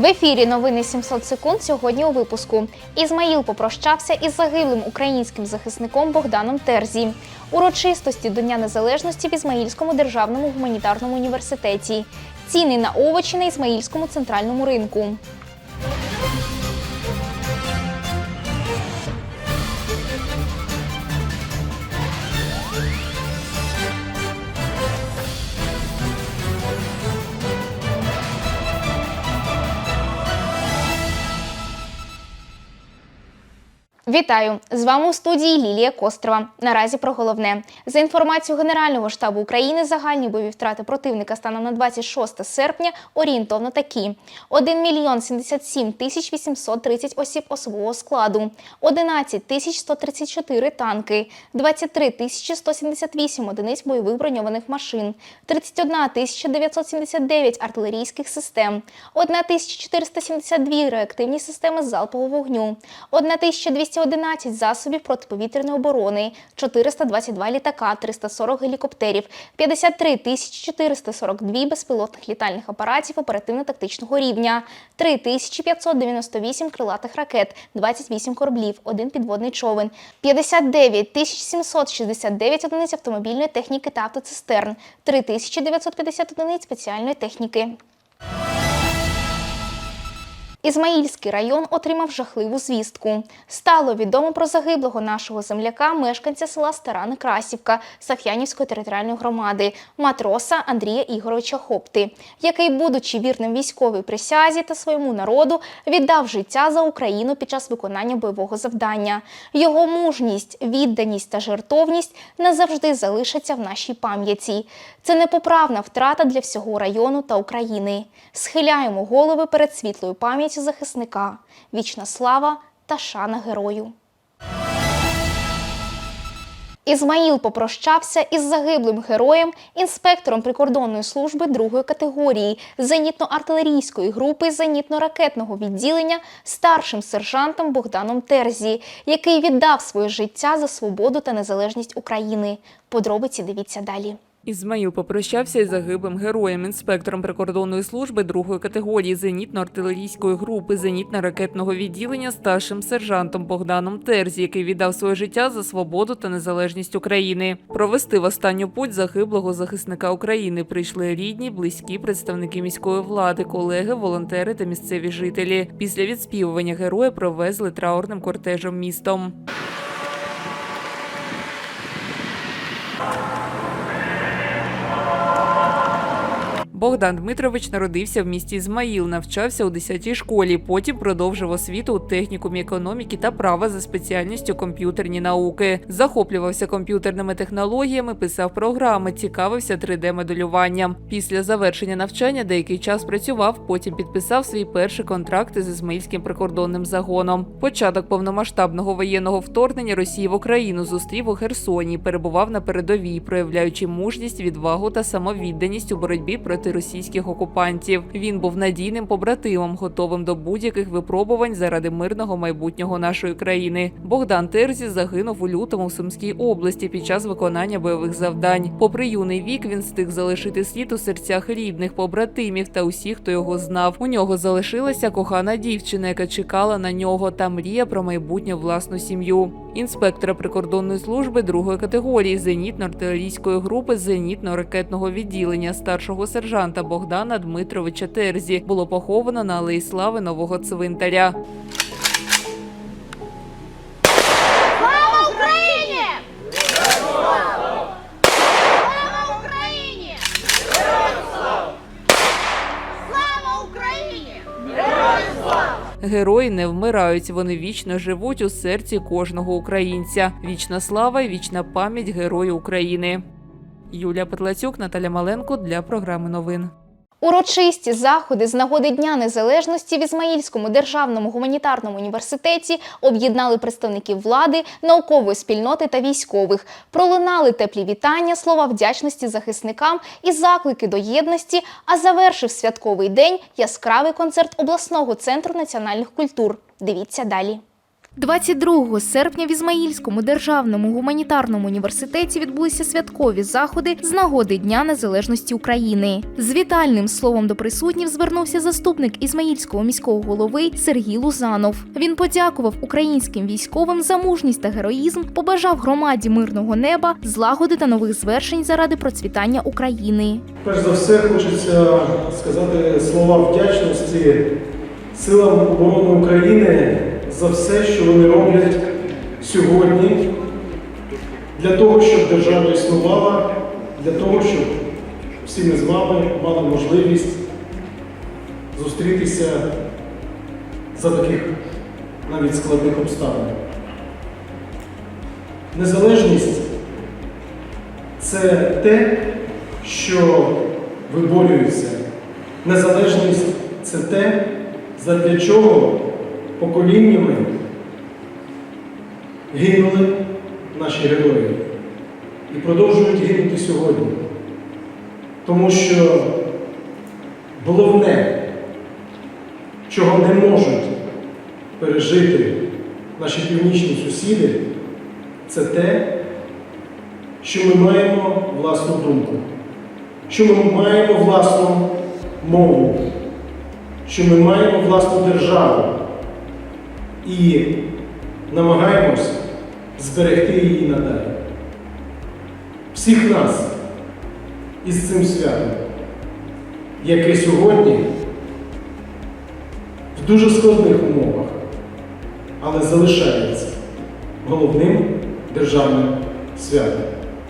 В ефірі новини 700 секунд сьогодні у випуску. Ізмаїл попрощався із загиблим українським захисником Богданом Терзі. Урочистості до Дня Незалежності в Ізмаїльському державному гуманітарному університеті. Ціни на овочі на Ізмаїльському центральному ринку. Вітаю! З вами у студії Лілія Кострова. Наразі про головне. За інформацією Генерального штабу України, загальні бойові втрати противника станом на 26 серпня орієнтовно такі: 1 мільйон 77 тисяч 830 осіб особового складу, 11 тисяч 134 танки, 23 тисячі 178 одиниць бойових броньованих машин, 31 тисяча 979 артилерійських систем, 1 тисяча 472 реактивні системи залпового вогню, 1 тисяча 211 засобів протиповітряної оборони, 422 літака, 340 гелікоптерів, 53 тисячі 442 безпілотних літальних апаратів оперативно-тактичного рівня, 3 тисячі 598 крилатих ракет, 28 кораблів, 1 підводний човен, 59 тисяч 769 одиниць автомобільної техніки та автоцистерн, 3 тисячі 950 одиниць спеціальної техніки. Ізмаїльський район отримав жахливу звістку. Стало відомо про загиблого нашого земляка, мешканця села Стара Некрасівка Сах'янівської територіальної громади, матроса Андрія Ігоровича Хопти, який, будучи вірним військовій присязі та своєму народу, віддав життя за Україну під час виконання бойового завдання. Його мужність, відданість та жертовність назавжди залишаться в нашій пам'яті. Це непоправна втрата для всього району та України. Схиляємо голови перед світлою пам'яттю захисника. Вічна слава та шана герою. Ізмаїл попрощався із загиблим героєм, інспектором прикордонної служби другої категорії зенітно-артилерійської групи зенітно-ракетного відділення старшим сержантом Богданом Терзі, який віддав своє життя за свободу та незалежність України. Подробиці дивіться далі. Ізмаїл попрощався із загиблим героєм, інспектором прикордонної служби другої категорії зенітно-артилерійської групи зенітно-ракетного відділення старшим сержантом Богданом Терзі, який віддав своє життя за свободу та незалежність України. Провести в останню путь загиблого захисника України прийшли рідні, близькі представники міської влади, колеги, волонтери та місцеві жителі. Після відспівування героя провезли траурним кортежем містом. Богдан Дмитрович народився в місті Ізмаїл, навчався у 10-й школі. Потім продовжив освіту у технікумі економіки та права за спеціальністю комп'ютерні науки. Захоплювався комп'ютерними технологіями, писав програми, цікавився 3D-моделюванням. Після завершення навчання деякий час працював, потім підписав свій перший контракт з Ізмаїльським прикордонним загоном. Початок повномасштабного воєнного вторгнення Росії в Україну зустрів у Херсоні, перебував на передовій, проявляючи мужність, відвагу та самовідданість у боротьбі проти російських окупантів. Він був надійним побратимом, готовим до будь-яких випробувань заради мирного майбутнього нашої країни. Богдан Терзі загинув у лютому в Сумській області під час виконання бойових завдань. Попри юний вік, він встиг залишити слід у серцях рідних, побратимів та усіх, хто його знав. У нього залишилася кохана дівчина, яка чекала на нього та мрія про майбутню власну сім'ю. Інспектора прикордонної служби другої категорії зенітно-артилерійської групи зенітно-ракетного відділення старшого сержанта Богдана Дмитровича Терзі було поховано на Алеї Слави нового цвинтаря. Герої не вмирають, вони вічно живуть у серці кожного українця. Вічна слава і вічна пам'ять герою України. Юлія Петлацюк, Наталя Маленко для програми новин. Урочисті заходи з нагоди Дня Незалежності в Ізмаїльському державному гуманітарному університеті об'єднали представників влади, наукової спільноти та військових. Пролунали теплі вітання, слова вдячності захисникам і заклики до єдності. А завершив святковий день яскравий концерт обласного центру національних культур. Дивіться далі. 22 серпня в Ізмаїльському державному гуманітарному університеті відбулися святкові заходи з нагоди Дня Незалежності України. З вітальним словом до присутніх звернувся заступник Ізмаїльського міського голови Сергій Лузанов. Він подякував українським військовим за мужність та героїзм, побажав громаді мирного неба, злагоди та нових звершень заради процвітання України. Перш за все, хочеться сказати слова вдячності силам оборони України за все, що вони роблять сьогодні для того, щоб держава існувала, для того, щоб всі ми з вами мали можливість зустрітися за таких навіть складних обставин. Незалежність це те, що виборюється. Незалежність це те, задля чого поколіннями гинули наші герої і продовжують гинути сьогодні. Тому що головне, чого не можуть пережити наші північні сусіди, це те, що ми маємо власну думку, що ми маємо власну мову, що ми маємо власну державу і намагаємось зберегти її надалі. Всіх нас із цим святом, яке сьогодні в дуже складних умовах, але залишається головним державним святом.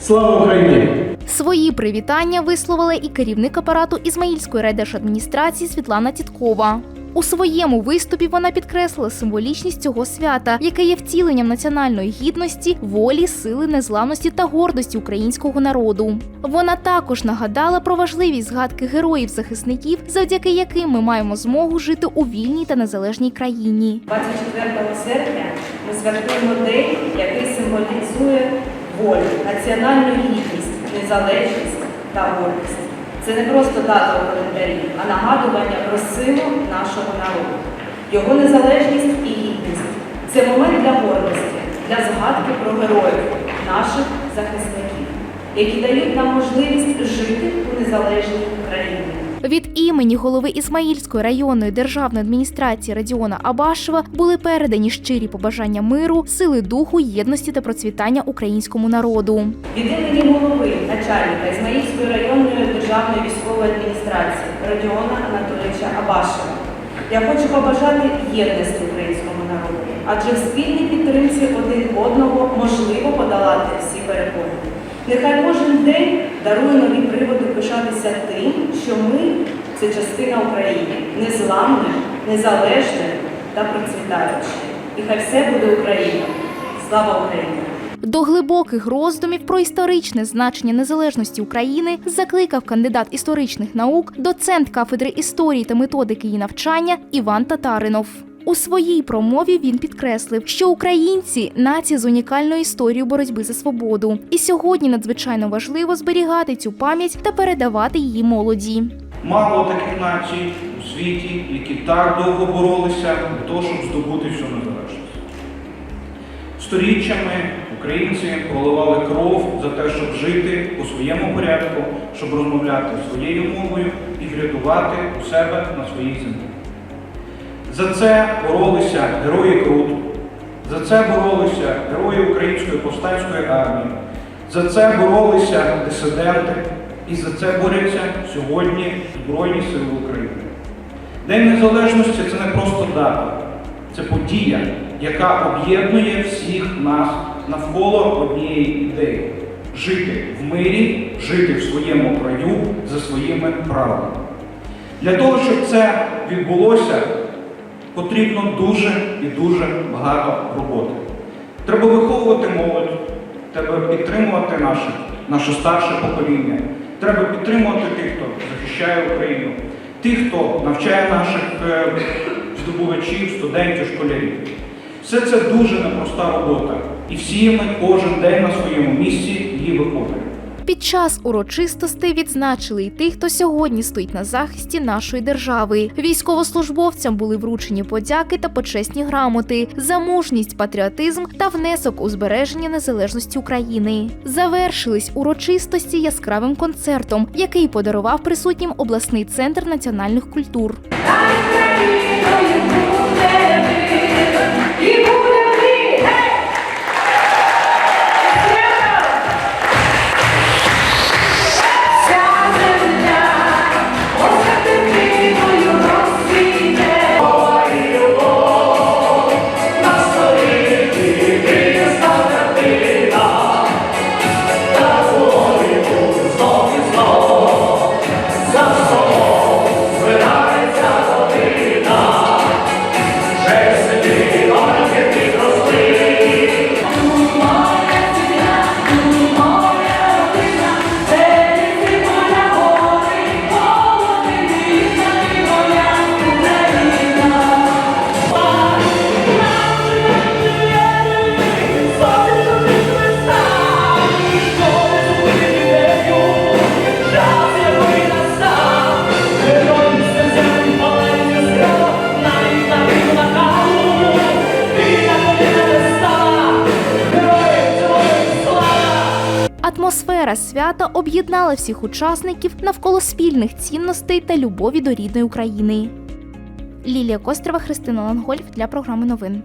Слава Україні! Свої привітання висловила і керівник апарату Ізмаїльської райдержадміністрації Світлана Тіткова. У своєму виступі вона підкреслила символічність цього свята, яке є втіленням національної гідності, волі, сили, незламності та гордості українського народу. Вона також нагадала про важливість згадки героїв-захисників, завдяки яким ми маємо змогу жити у вільній та незалежній країні. 24 серпня ми святкуємо день, який символізує волю, національну гідність, незалежність та гордість. Це не просто дата у календарі, а нагадування про силу нашого народу, його незалежність і гідність. Це момент для гордості, для згадки про героїв, наших захисників, які дають нам можливість жити у незалежній країні. Від імені голови Ісмаїльської районної державної адміністрації Радіона Абашева були передані щирі побажання миру, сили духу, єдності та процвітання українському народу. Від імені голови начальника Ізмаїльської районної державної військової адміністрації Родіона Анатолійовича Абашева. Я хочу побажати єдності українському народу, адже в спільній підтримці один одного можливо подолати всі перепони. Нехай кожен день дарує нові приводи пишатися тим, що ми це частина України, незламне, незалежне та процвітаюче. І хай все буде Україна. Слава Україні! До глибоких роздумів про історичне значення незалежності України закликав кандидат історичних наук, доцент кафедри історії та методики її навчання Іван Татаринов. У своїй промові він підкреслив, що українці нація з унікальною історією боротьби за свободу, і сьогодні надзвичайно важливо зберігати цю пам'ять та передавати її молоді. Мало таких націй у світі, які так довго боролися для того, щоб здобути всю незалежність. Сторіччями українці проливали кров за те, щоб жити у своєму порядку, щоб розмовляти своєю мовою і врятувати у себе на своїй землі. За це боролися герої Крут, за це боролися герої Української повстанської армії, за це боролися дисиденти, і за це борються сьогодні Збройні Сили України. День Незалежності це не просто дата, це подія, яка об'єднує всіх нас навколо однієї ідеї жити в мирі, жити в своєму краю за своїми правилами. Для того, щоб це відбулося, потрібно дуже і дуже багато роботи. Треба виховувати молодь, треба підтримувати наше, наше старше покоління. Треба підтримувати тих, хто захищає Україну, тих, хто навчає наших е, здобувачів, студентів, школярів. Все це дуже непроста робота. І всі ми кожен день на своєму місці її виконуємо. Під час урочистостей відзначили й тих, хто сьогодні стоїть на захисті нашої держави. Військовослужбовцям були вручені подяки та почесні грамоти за мужність, патріотизм та внесок у збереження незалежності України. Завершились урочистості яскравим концертом, який подарував присутнім обласний центр національних культур. Атмосфера свята об'єднала всіх учасників навколо спільних цінностей та любові до рідної України. Лілія Кострова, Христина Лангольф для програми новин.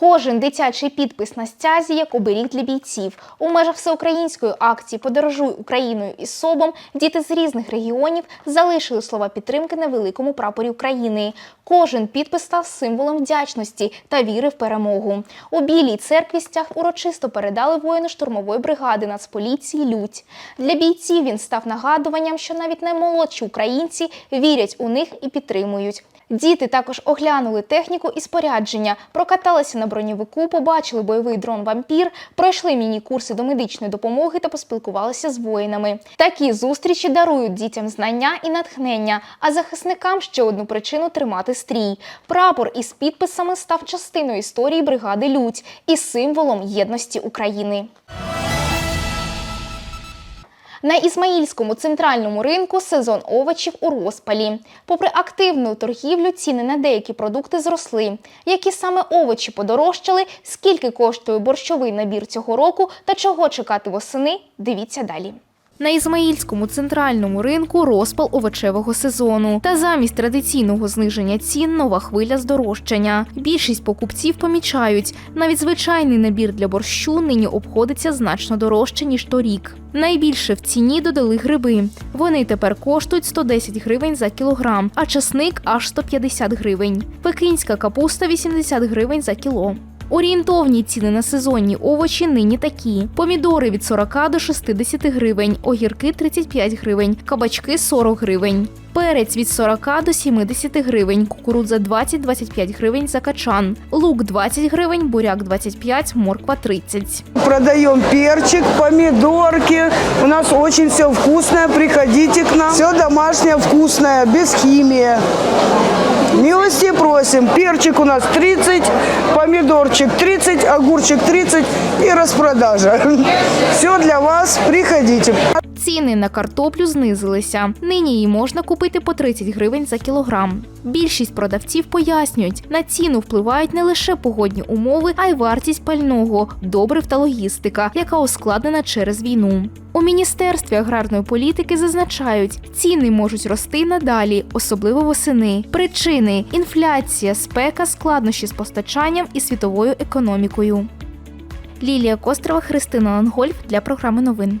Кожен дитячий підпис на стязі як оберіг для бійців. У межах всеукраїнської акції Подорожуй Україною із собом діти з різних регіонів залишили слова підтримки на великому прапорі України. Кожен підпис став символом вдячності та віри в перемогу. У білій церкві стяг урочисто передали воїни штурмової бригади Нацполіції Лють. Для бійців він став нагадуванням, що навіть наймолодші українці вірять у них і підтримують. Діти також оглянули техніку і спорядження, прокаталися на броньовику, побачили бойовий дрон вампір, пройшли міні-курси до медичної допомоги та поспілкувалися з воїнами. Такі зустрічі дарують дітям знання і натхнення, а захисникам ще одну причину тримати стрій. Прапор із підписами став частиною історії бригади Людь і символом єдності України. На Ізмаїльському центральному ринку сезон овочів у розпалі. Попри активну торгівлю, ціни на деякі продукти зросли. Які саме овочі подорожчали, скільки коштує борщовий набір цього року та чого чекати восени, дивіться далі. На Ізмаїльському центральному ринку розпал овочевого сезону. Та замість традиційного зниження цін нова хвиля здорожчання. Більшість покупців помічають, навіть звичайний набір для борщу нині обходиться значно дорожче, ніж торік. Найбільше в ціні додали гриби. Вони тепер коштують 110 гривень за кілограм, а часник аж 150 гривень. Пекинська капуста 80 гривень за кіло. Орієнтовні ціни на сезонні овочі нині такі: помідори від 40 до 60 гривень, огірки 35 гривень, кабачки 40 гривень. Перець від 40 до 70 гривень, кукурудза 20-25 гривень за качан, лук 20 гривень, буряк 25, морква 30. Продаем перчик, помидорки. У нас очень все вкусное. Приходите к нам. Все домашнее, вкусное, без химии. Милости просим. Перчик у нас 30, помидорчик 30, огурчик 30 и распродажа. Все для вас. Приходите. Ціни на картоплю знизилися. Нині її можна купити по 30 гривень за кілограм. Більшість продавців пояснюють, на ціну впливають не лише погодні умови, а й вартість пального, добрив та логістика, яка ускладнена через війну. У міністерстві аграрної політики зазначають, ціни можуть рости надалі, особливо восени. Причини інфляція, спека, складнощі з постачанням і світовою економікою. Лілія Кострова, Христина Лангольф для програми новин.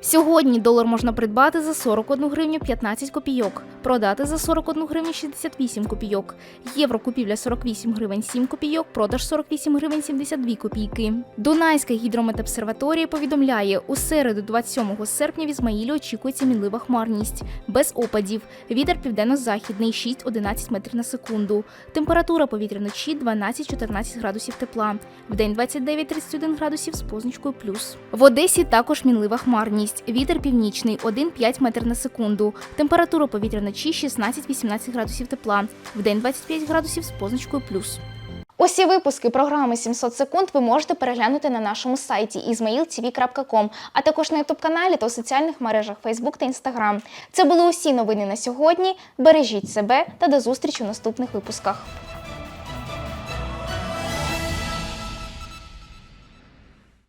Сьогодні долар можна придбати за 41 гривню 15 копійок, продати за 41 гривню 68 копійок. Євро купівля 48 гривень 7 копійок, продаж 48 гривень 72 копійки. Дунайська гідрометобсерваторія повідомляє, у середу 27 серпня в Ізмаїлі очікується мінлива хмарність, без опадів. Вітер південно-західний 6-11 метрів на секунду. Температура повітря вночі 12-14 градусів тепла. Вдень 29-31 градусів з позначкою плюс. В Одесі також мінлива хмарність. Область. Вітер північний 1,5 метр на секунду. Температура повітря вночі 16-18 градусів тепла. Вдень 25 градусів з позначкою плюс. Усі випуски програми 700 секунд ви можете переглянути на нашому сайті izmailtv.com, а також на ютуб-каналі та у соціальних мережах Facebook та Instagram. Це були усі новини на сьогодні. Бережіть себе та до зустрічі у наступних випусках.